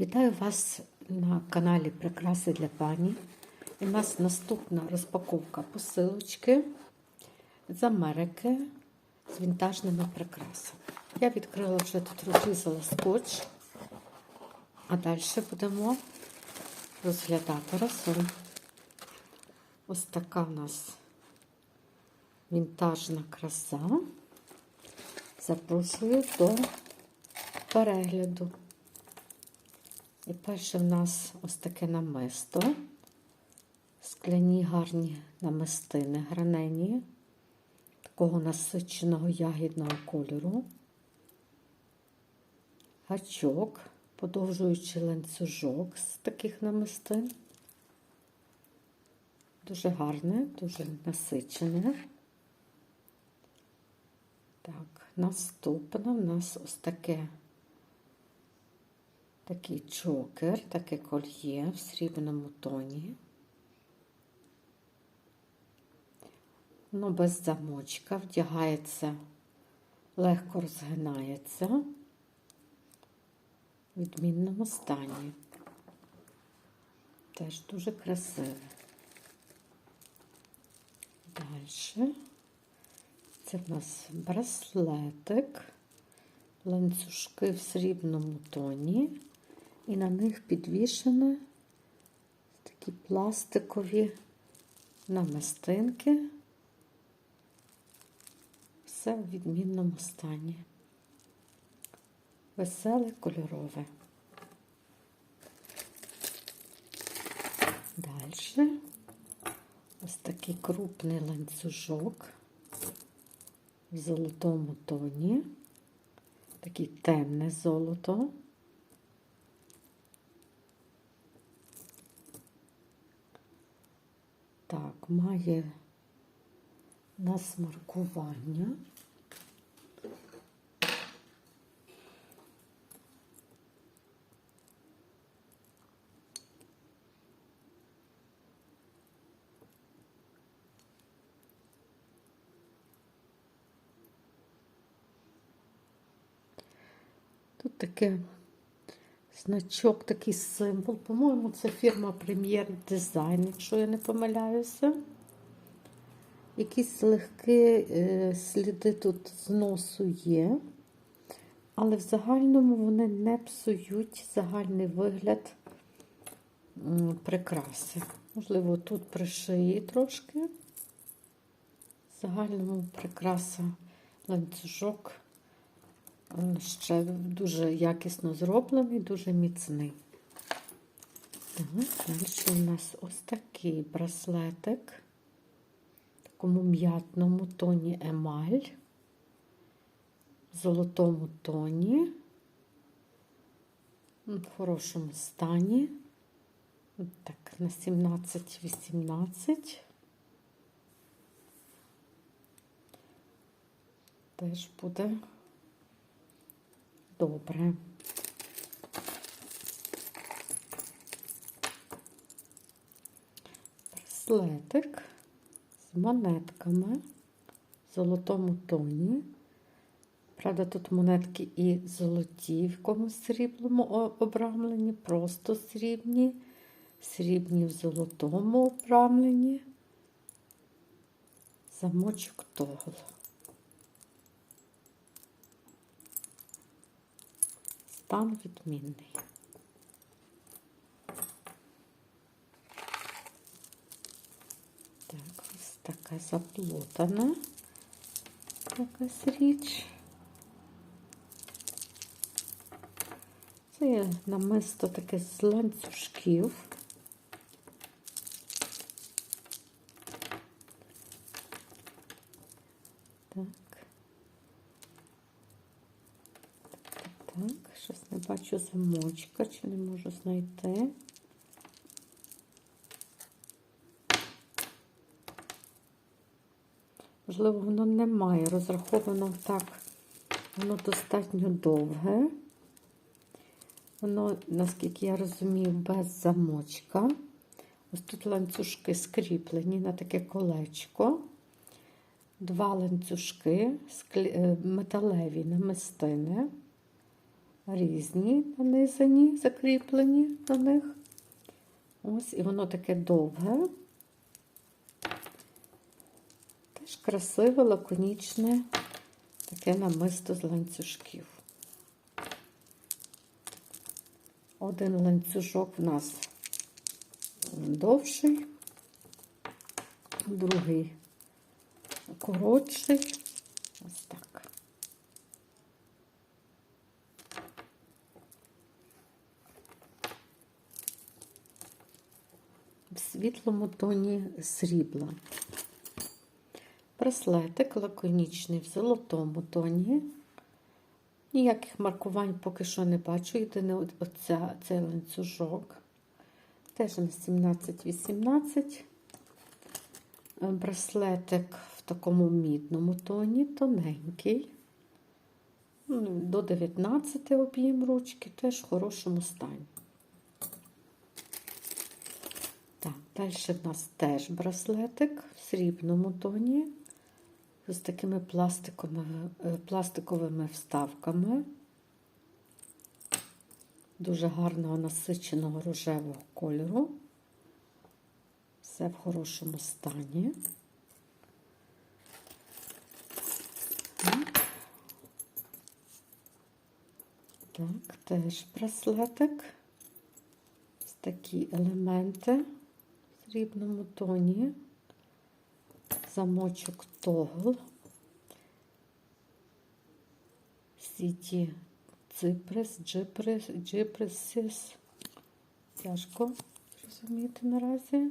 Вітаю вас на каналі Прикраси для пані. У нас наступна розпаковка посилочки з Америки з вінтажними прикрасами. Я відкрила вже тут розрізала скотч, а далі будемо розглядати разом. Ось така у нас вінтажна краса. Запрошую до перегляду. І перше в нас ось таке намисто. Скляні гарні намистини гранені, такого насиченого ягідного кольору. Гачок, подовжуючий ланцюжок з таких намистин. Дуже гарне, дуже насичене. Так, наступне в нас ось таке такий чокер, таке кольє в срібному тоні. Воно без замочка, вдягається, легко розгинається в відмінному стані. Теж дуже красиве. Далі. Це в нас браслетик, ланцюжки в срібному тоні, і на них підвішені такі пластикові намистинки. Все в відмінному стані. Веселе кольорове. Далі ось такий крупний ланцюжок в золотому тоні, таке темне золото. Так, має нас маркування. Таке значок, такий символ. По-моєму, це фірма Прем'єр Дизайн, якщо я не помиляюся. Якісь легкі е, сліди тут зносу є, але в загальному вони не псують загальний вигляд прикраси. Можливо, тут при шиї трошки. В загальному прикраса ланцюжок ще дуже якісно зроблений, дуже міцний. Далі у нас ось такий браслетик в такому м'ятному тоні емаль, в золотому тоні, в хорошому стані. Так, на 17-18. Теж буде добре. Браслетик з монетками в золотому тоні. Правда, тут монетки і золоті в якомусь сріблому обрамленні, просто срібні, срібні в золотому обрамленні. Замочок тогл. Стан відмінний. Так, ось така заплутана якась річ. Це намисто таке з ланцюжків. Так. Так, замочка, чи не можу знайти. Можливо, воно не має розраховано так, воно достатньо довге. Воно, наскільки я розумію, без замочка. Ось тут ланцюжки скріплені на таке колечко. Два ланцюжки, металеві намистини. Різні нанизані, закріплені на них. Ось, і воно таке довге. Теж красиве, лаконічне, таке намисто з ланцюжків. Один ланцюжок в нас довший, другий коротший. Ось так. В світлому тоні срібла. Браслетик лаконічний в золотому тоні. Ніяких маркувань поки що не бачу. Єдине оця, цей ланцюжок. Теж на 17-18. Браслетик в такому мідному тоні, тоненький. Ну, До 19 об'єм ручки, теж в хорошому стані. Так, далі в нас теж браслетик в срібному тоні з такими пластиковими, пластиковими вставками. Дуже гарного насиченого рожевого кольору. Все в хорошому стані. Так, теж браслетик. Ось такі елементи срібному тоні. Замочок тогл. Сіті ципрес, джипрес, джипресис. Тяжко зрозуміти наразі.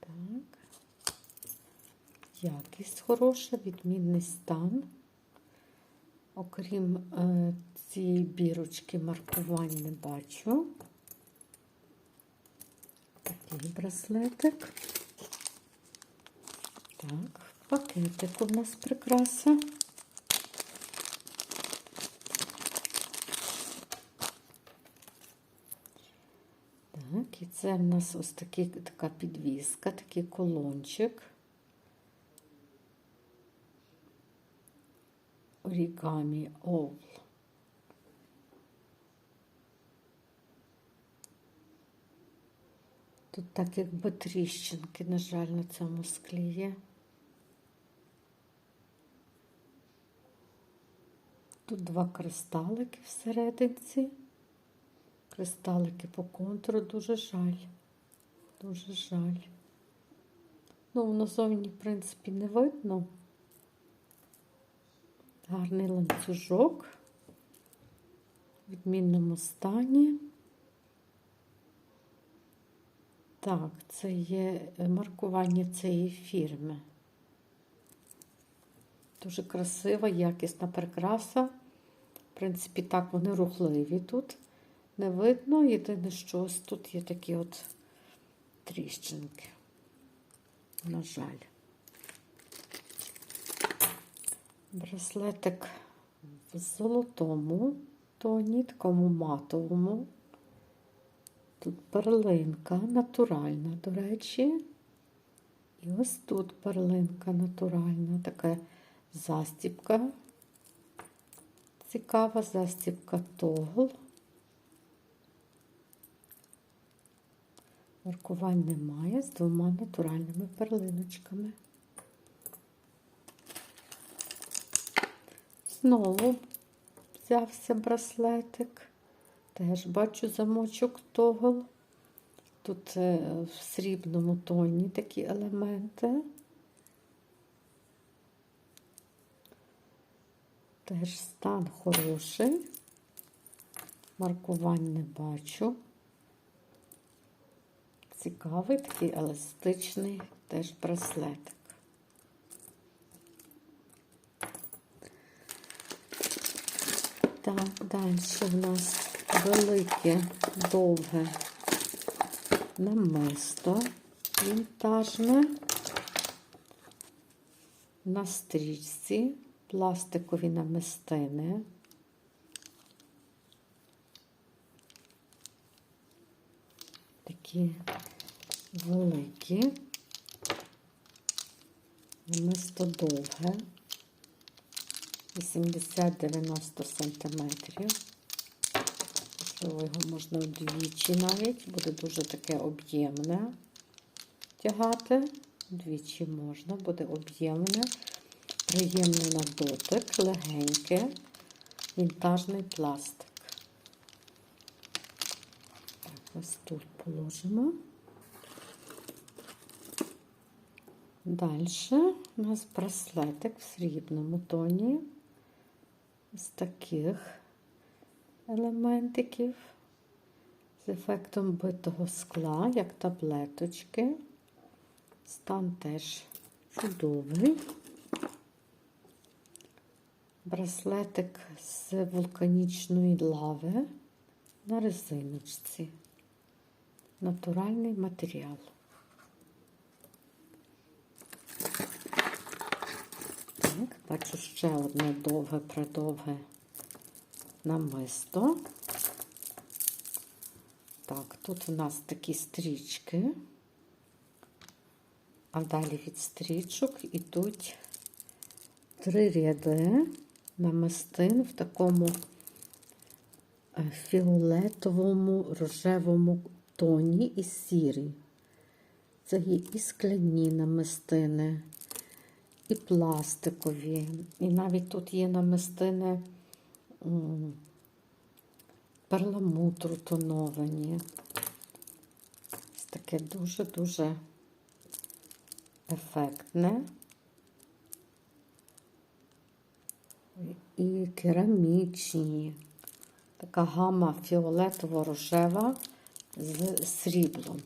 Так. Якість хороша, відмінний стан. Окрім е, цієї бірочки, маркувань не бачу. Такий браслетик. Так, пакетик у нас прикраса. Так, і це в нас ось такий, така підвіска, такий колончик. Орігамі Оул. Тут так якби тріщинки, на жаль, на цьому склі є. Тут два кристалики всерединці. Кристалики по контуру дуже жаль. Дуже жаль. Ну, воно зовні, в принципі, не видно. Гарний ланцюжок в відмінному стані. Так, це є маркування цієї фірми. Дуже красива, якісна прикраса. В принципі, так, вони рухливі тут. Не видно. Єдине, що ось тут є такі от тріщинки. На жаль. Браслетик в золотому тоні, такому матовому. Тут перлинка натуральна, до речі. І ось тут перлинка натуральна, така застіпка. Цікава застіпка тогл. Маркувань немає з двома натуральними перлиночками. Знову взявся браслетик. Теж бачу замочок тогл. Тут е, в срібному тоні такі елементи. Теж стан хороший. Маркувань не бачу. Цікавий такий еластичний теж браслетик. Так, далі в нас велике, довге намисто вінтажне на стрічці, пластикові намистини. Такі великі, намисто довге, 80-90 см. Можливо, його можна вдвічі навіть, буде дуже таке об'ємне тягати. Двічі можна, буде об'ємне, приємне на дотик, легеньке, вінтажний пластик. Так, ось тут положимо. Далі у нас браслетик в срібному тоні з таких елементиків з ефектом битого скла, як таблеточки. Стан теж чудовий. Браслетик з вулканічної лави на резиночці. Натуральний матеріал. Так, бачу ще одне довге-предовге намисто. Так, тут у нас такі стрічки, а далі від стрічок ідуть три ряди намистин в такому е, фіолетовому рожевому тоні і сірі. Це є і скляні намистини, і пластикові. І навіть тут є намистини перламутру тоновані. Ось таке дуже-дуже ефектне. І керамічні. Така гама фіолетово-рожева з сріблом.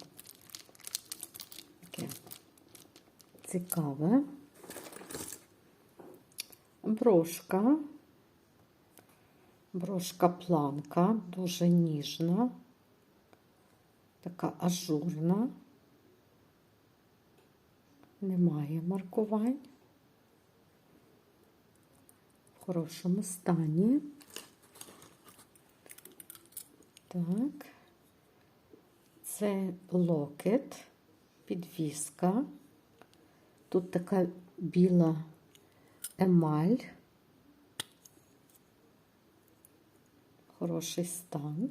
Таке цікаве. Брошка. Брошка планка, дуже ніжна, така ажурна, немає маркувань. В хорошому стані. Так, це локет, підвіска. Тут така біла емаль. Хороший стан.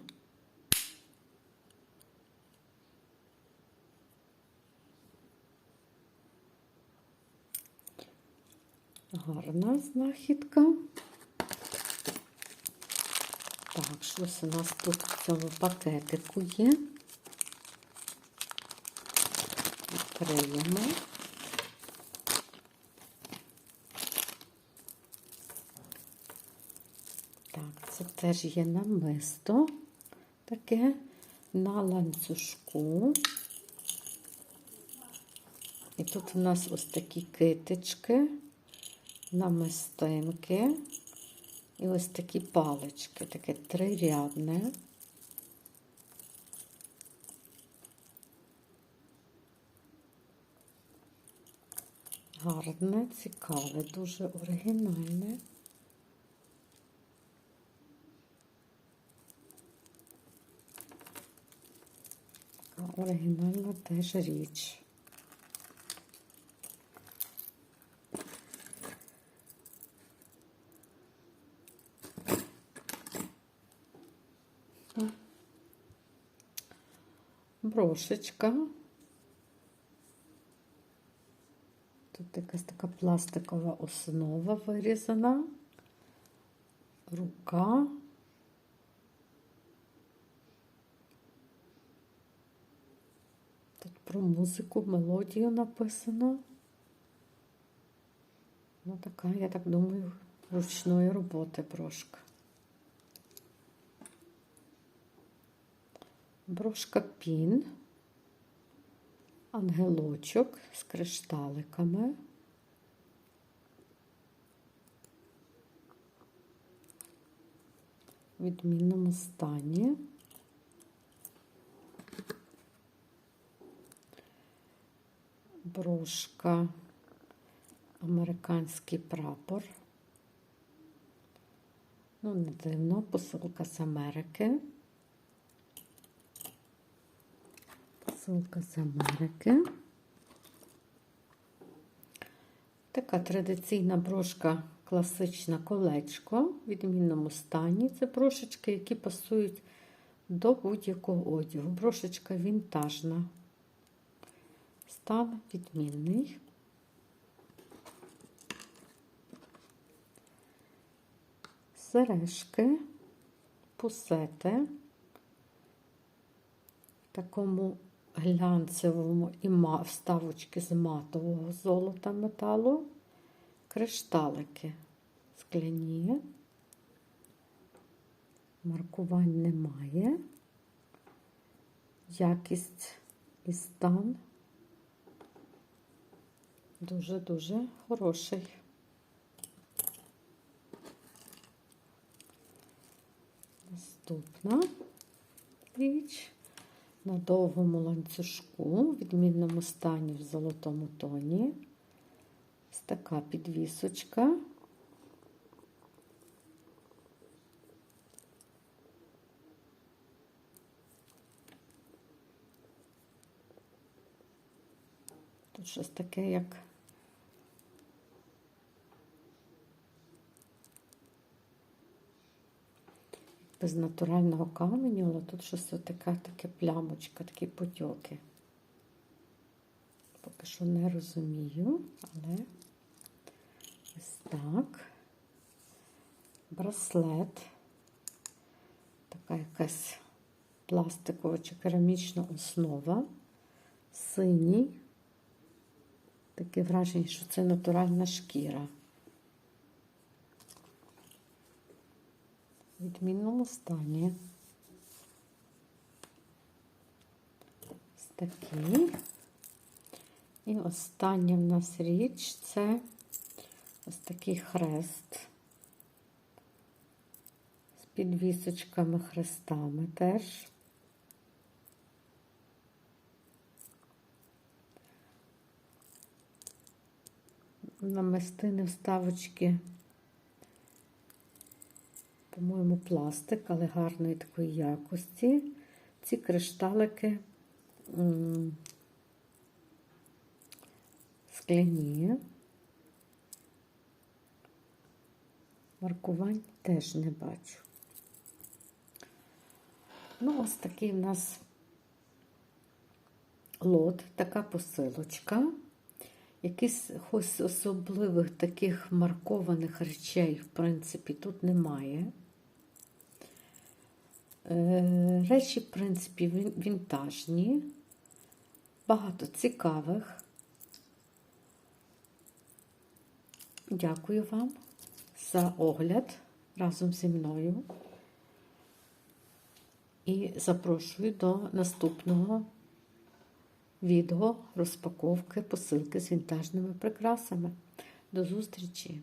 Гарна знахідка. Так, щось у нас тут в цьому пакетику є. Відкриємо. Так, це теж є намисто таке на ланцюжку. І тут у нас ось такі китички, намистинки і ось такі палички, таке трирядне. Гарне, цікаве, дуже оригінальне. Така оригінальна теж річ. Брошечка. Тут якась така пластикова основа вирізана, рука. Тут про музику, мелодію написано. Ну, така, я так думаю, ручної роботи брошка. Брошка пін, ангелочок з кришталиками. В відмінному стані. Брошка, американський прапор. Ну, не дивно, посилка з Америки. Посилка з Америки. Така традиційна брошка класичне колечко в відмінному стані. Це брошечки, які пасують до будь-якого одягу. Брошечка вінтажна. Стан відмінний. Сережки, пусети. В такому глянцевому і вставочки з матового золота металу, кришталики скляні, маркувань немає, якість і стан дуже-дуже хороший. Наступна річ на довгому ланцюжку, в відмінному стані в золотому тоні. Ось така підвісочка. Тут щось таке, як без натурального каменю, але тут щось така, таке плямочка, такі потьоки. Поки що не розумію, але ось так. Браслет. Така якась пластикова чи керамічна основа. Синій. Таке враження, що це натуральна шкіра. Відмінному стані. Ось такий. І остання в нас річ це ось такий хрест з підвісочками хрестами теж. Намистини вставочки, пластик, але гарної такої якості. Ці кришталики скляні. Маркувань теж не бачу. Ну, ось такий в нас лот, така посилочка. Якихось особливих таких маркованих речей, в принципі, тут немає. Е, Речі, в принципі, вінтажні, багато цікавих. Дякую вам за огляд разом зі мною. І запрошую до наступного відео розпаковки посилки з вінтажними прикрасами. До зустрічі!